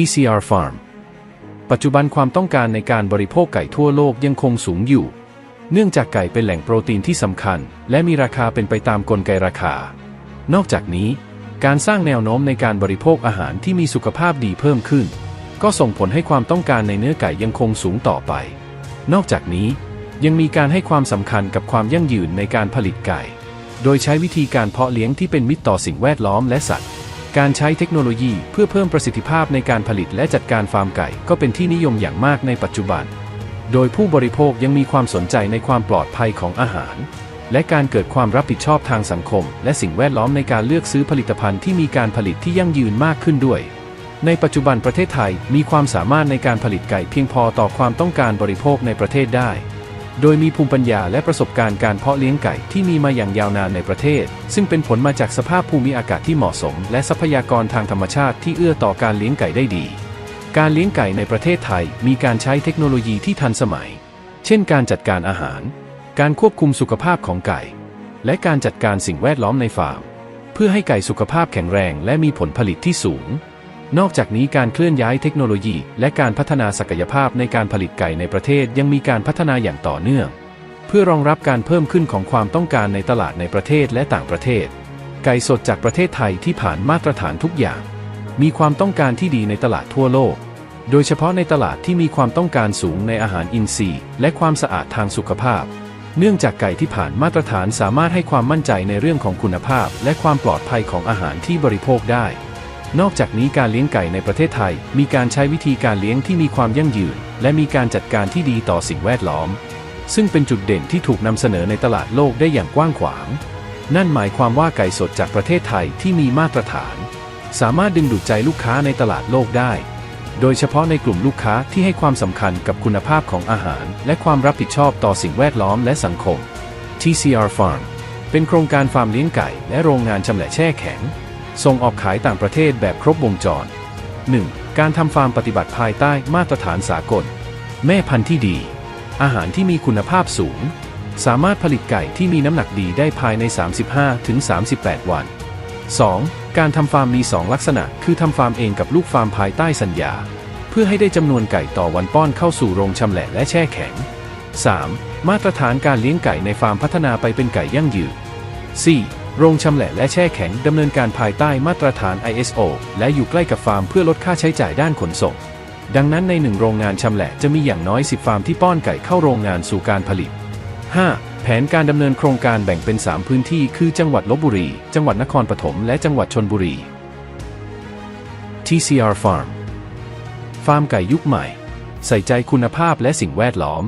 TCR Farm ปัจจุบันความต้องการในการบริโภคไก่ทั่วโลกยังคงสูงอยู่ เนื่องจากไก่เป็นแหล่งโปรตีนที่สำคัญ และมีราคาเป็นไปตามกลไกราคา นอกจากนี้ การสร้างแนวโน้มในการบริโภคอาหารที่มีสุขภาพดีเพิ่มขึ้น ก็ส่งผลให้ความต้องการในเนื้อไก่ยังคงสูงต่อไป นอกจากนี้ ยังมีการให้ความสำคัญกับความยั่งยืนในการผลิตไก่ โดยใช้วิธีการเพาะเลี้ยงที่เป็นมิตรต่อสิ่งแวดล้อมและสัตว์ การใช้เทคโนโลยีเพื่อเพิ่มประสิทธิภาพในการผลิตและจัดการฟาร์มไก่ก็เป็นที่นิยมอย่างมากในปัจจุบัน โดยผู้บริโภคยังมีความสนใจในความปลอดภัยของอาหาร และการเกิดความรับผิดชอบทางสังคม และสิ่งแวดล้อมในการเลือกซื้อผลิตภัณฑ์ที่มีการผลิตที่ยั่งยืนมากขึ้นด้วย ในปัจจุบันประเทศไทยมีความสามารถในการผลิตไก่เพียงพอต่อความต้องการบริโภคในประเทศได้ โดยมีภูมิปัญญาและประสบการณ์การเพาะเลี้ยงไก่ที่มีมาอย่างยาวนานในประเทศ ซึ่งเป็นผลมาจากสภาพภูมิอากาศที่เหมาะสม และทรัพยากรทางธรรมชาติที่เอื้อต่อการเลี้ยงไก่ได้ดี การเลี้ยงไก่ในประเทศไทยมีการใช้เทคโนโลยีที่ทันสมัย เช่น การจัดการอาหาร การควบคุมสุขภาพของไก่ และการจัดการสิ่งแวดล้อมในฟาร์ม เพื่อให้ไก่สุขภาพแข็งแรงและมีผลผลิตที่สูง นอกจากนี้การเคลื่อนย้ายเทคโนโลยี และการพัฒนาศักยภาพในการผลิตไก่ในประเทศยังมีการพัฒนาอย่างต่อเนื่อง เพื่อรองรับการเพิ่มขึ้นของความต้องการในตลาดในประเทศและต่างประเทศ ไก่สดจากประเทศไทยที่ผ่านมาตรฐานทุกอย่าง มีความต้องการที่ดีในตลาดทั่วโลก โดยเฉพาะในตลาดที่มีความต้องการสูงในอาหารอินทรีย์ และความสะอาดทางสุขภาพ เนื่องจากไก่ที่ผ่านมาตรฐานสามารถให้ความมั่นใจในเรื่องของคุณภาพ และความปลอดภัยของอาหารที่บริโภคได้ นอกจากนี้การเลี้ยงไก่ในประเทศไทย มีการใช้วิธีการเลี้ยงที่มีความยั่งยืน และมีการจัดการที่ดีต่อสิ่งแวดล้อม ซึ่งเป็นจุดเด่นที่ถูกนำเสนอในตลาดโลกได้อย่างกว้างขวาง นั่นหมายความว่าไก่สดจากประเทศไทยที่มีมาตรฐาน สามารถดึงดูดใจลูกค้าในตลาดโลกได้ โดยเฉพาะในกลุ่มลูกค้าที่ให้ความสำคัญกับคุณภาพของอาหาร และความรับผิดชอบต่อสิ่งแวดล้อมและสังคม TCR Farm เป็นโครงการฟาร์มเลี้ยงไก่และโรงงานชำแหละแช่แข็ง ส่งออกขายต่างประเทศแบบครบวงจร 1. การทำฟาร์มปฏิบัติภายใต้มาตรฐานสากล แม่พันธุ์ที่ดี อาหารที่มีคุณภาพสูง สามารถผลิตไก่ที่มีน้ำหนักดีได้ภายใน 35-38 วัน 2. การทำฟาร์มมี 2 ลักษณะ คือทำฟาร์มเองกับลูกฟาร์มภายใต้สัญญา เพื่อให้ได้จำนวนไก่ต่อวันป้อนเข้าสู่โรงชำแหละและแช่แข็ง 3. มาตรฐานการเลี้ยงไก่ในฟาร์มพัฒนาไปเป็นไก่ยั่งยืน 4. โรงชำแหละและแช่แข็งดำเนินการภายใต้มาตรฐาน ISO และอยู่ใกล้กับฟาร์มเพื่อลดค่าใช้จ่ายด้านขนส่ง ดังนั้นในหนึ่งโรงงานชำแหละจะมีอย่างน้อย 10 ฟาร์มที่ป้อนไก่เข้าโรงงานสู่การผลิต 5. แผนการดำเนินโครงการแบ่งเป็น 3 พื้นที่คือจังหวัดลบบุรี จังหวัดนครปฐมและจังหวัดชนบุรี TCR Farm ฟาร์มไก่ยุคใหม่ ใส่ใจคุณภาพและสิ่งแวดล้อม